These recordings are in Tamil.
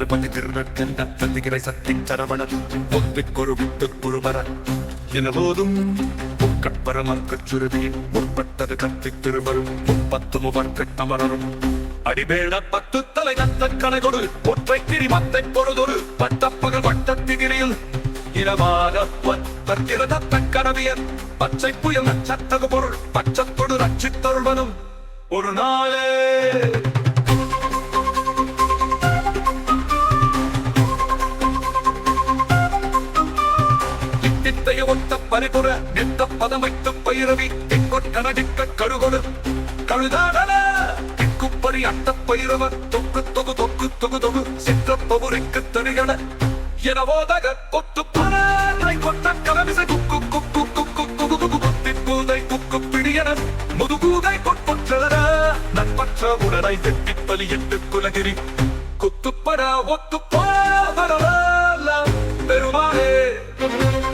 நறுபதி திருநற்கண்ட தந்திகிரை சத்தி சரவணன் ஒத்துக்கொரு வித்து குருபர என போதும் முக்கப்பரமர்க்கச் சுருதி முற்பட்டது கத்தி திருவரும் முப்பத்து முவர்க்கத் தமரரும் அடிபேட பத்து தலை நத்தன் கலைகொடு ஒற்றை திரி மத்தை பொழுதொரு பட்டப்பகல் வட்டத்திகிரியில் இரவாக பத்திரதத்த கனவியர் பச்சை புயல் நச்சத்தகு பொருள் பச்சத்தொடு ரட்சித்தருள்வனும் ஒரு நாளே இத்தித்தைய ஒத்த பரிபுற நித்த பதமைத்து பயிரவி எங்கொட்டனடிக்க கருகொடு. கழுதாடல இக்குப்பரி அட்ட பயிரவ தொக்கு தொகு தொக்கு தொகு தொகு சிற்ற பவுரிக்கு தருகன எனவோதக கொத்து பனை கொட்ட கலமிசை குக்கு குக்கு குக்கு குகு குகு குத்தி கூதை குக்கு பிடியன. முதுகூதை கொட்பொற்றர நட்பற்ற உடனை வெட்டிப் பலியிட்டு குலகிரி. குத்துப்பட ஒத்துப்பா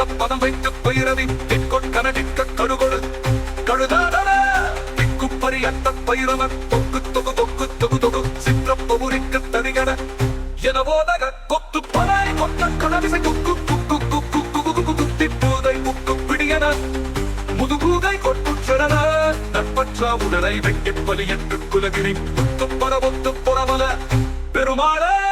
ஒத்த பனிபுற நித்த பதம் வைத்து பயிரவி திக்கொட்கனடிக்க கழுகொடு கழுதாடல திக்குப்பரி அத்த பயிரவன் தொக்கு தொகு தொக்கு தொகு தொகு சித்திரப்பபுரிக்கு தரிகன எனவோதக கொத்து பனை கொத்த கணவிசை குக்கு குக்கு குக்கு குக்கு குகு குத்தி பூதை முக்கு பிடியன. முதுகூகை கொட்டுச்சரன நட்பற்ற உடலை வெட்டிப் பலி என்று குலகிரி. முத்து பரவொத்து புறவல. பெருமாளே!